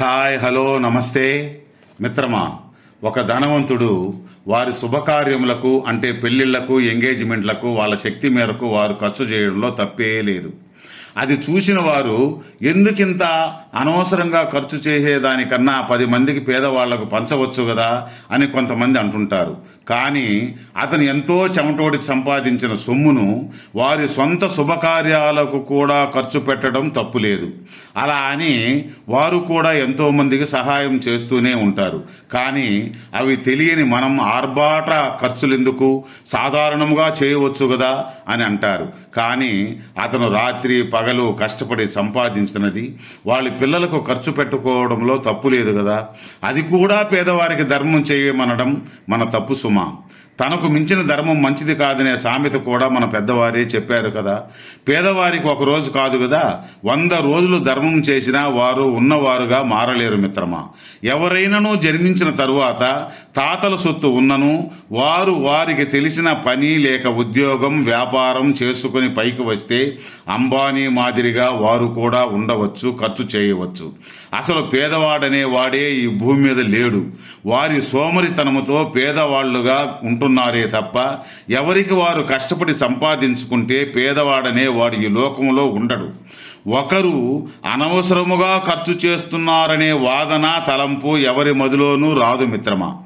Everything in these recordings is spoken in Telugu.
హాయ్ హలో నమస్తే. మిత్రమా ఒక ధనవంతుడు వారి శుభకార్యములకు అంటే పెళ్ళిళ్ళకు ఎంగేజ్మెంట్లకు వాళ్ళ శక్తి మేరకు వారు ఖర్చు చేయడంలో తప్పే లేదు. అది చూసిన వారు ఎందుకింత అనవసరంగా ఖర్చు చేసేదానికన్నా పది మందికి పేదవాళ్ళకు పంచవచ్చు కదా అని కొంతమంది అంటుంటారు. కానీ అతను ఎంతో చెమటోడి సంపాదించిన సొమ్మును వారి సొంత శుభకార్యాలకు కూడా ఖర్చు పెట్టడం తప్పులేదు. అలా అని వారు కూడా ఎంతోమందికి సహాయం చేస్తూనే ఉంటారు. కానీ అవి తెలియని మనం ఆర్భాట ఖర్చులెందుకు సాధారణంగా చేయవచ్చు కదా అని అంటారు. కానీ అతను రాత్రి పగ పగలు కష్టపడి సంపాదించినది. వాళ్ళ పిల్లలకు ఖర్చు పెట్టుకోవడంలో తప్పు లేదు కదా. అది కూడా పేదవారికి ధర్మం చేయమనడం మన తప్పు సుమ. తనకు మించిన ధర్మం మంచిది కాదనే సామెత కూడా మన పెద్దవారే చెప్పారు కదా. పేదవారికి ఒక రోజు కాదు కదా. వంద రోజులు ధర్మం చేసినా వారు ఉన్నవారుగా మారలేరు మిత్రమా. ఎవరైనాను జన్మించిన తరువాత తాతల సొత్తు ఉన్నను వారు వారికి తెలిసిన పని లేక ఉద్యోగం వ్యాపారం చేసుకుని పైకి వస్తే అంబానీ మాదిరిగా వారు కూడా ఉండవచ్చు ఖర్చు చేయవచ్చు. అసలు పేదవాడనే వాడే ఈ భూమి మీద లేడు. వారి సోమరితనముతో పేదవాళ్ళుగా ఉంటున్నారే తప్ప ఎవరికి వారు కష్టపడి సంపాదించుకుంటే పేదవాడనే వాడు ఈ లోకంలో ఉండడు. ఒకరు అనవసరముగా ఖర్చు చేస్తున్నారనే వాదన తలంపు ఎవరి మదిలోనూ రాదు మిత్రమా.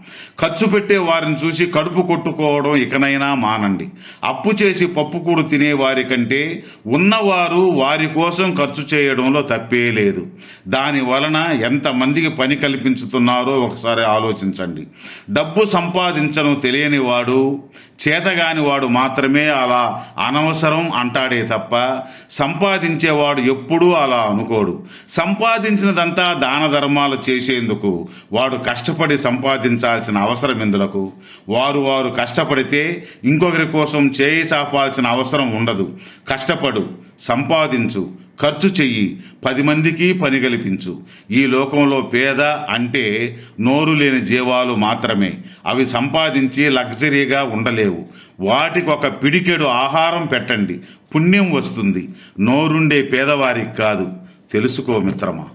ఖర్చు పెట్టే వారిని చూసి కడుపు కొట్టుకోవడం ఇకనైనా మానండి. అప్పు చేసి పప్పుకూడు తినే వారి కంటే ఉన్నవారు వారి కోసం ఖర్చు చేయడంలో తప్పే లేదు. దాని వలన ఎంతమందికి పని కల్పించుతున్నారో ఒకసారి ఆలోచించండి. డబ్బు సంపాదించను తెలియని వాడు చేతగాని వాడు మాత్రమే అలా అనవసరం అంటాడే తప్ప సంపాదించేవాడు ఎప్పుడూ అలా అనుకోడు. సంపాదించినదంతా దాన ధర్మాలు చేసేందుకు వాడు కష్టపడి సంపాదించాల్సిన అవసరం ఎందులకు? వారు వారు కష్టపడితే ఇంకొకరి కోసం చేయి చాపాల్సిన అవసరం ఉండదు. కష్టపడు సంపాదించు ఖర్చు చెయ్యి. పది మందికి పని కల్పించు. ఈ లోకంలో పేద అంటే నోరు లేని జీవాలు మాత్రమే. అవి సంపాదించి లగ్జరీగా ఉండలేవు. వాటికి ఒక పిడికెడు ఆహారం పెట్టండి. పుణ్యం వస్తుంది. నోరుండే పేదవారికి కాదు. తెలుసుకో మిత్రమా.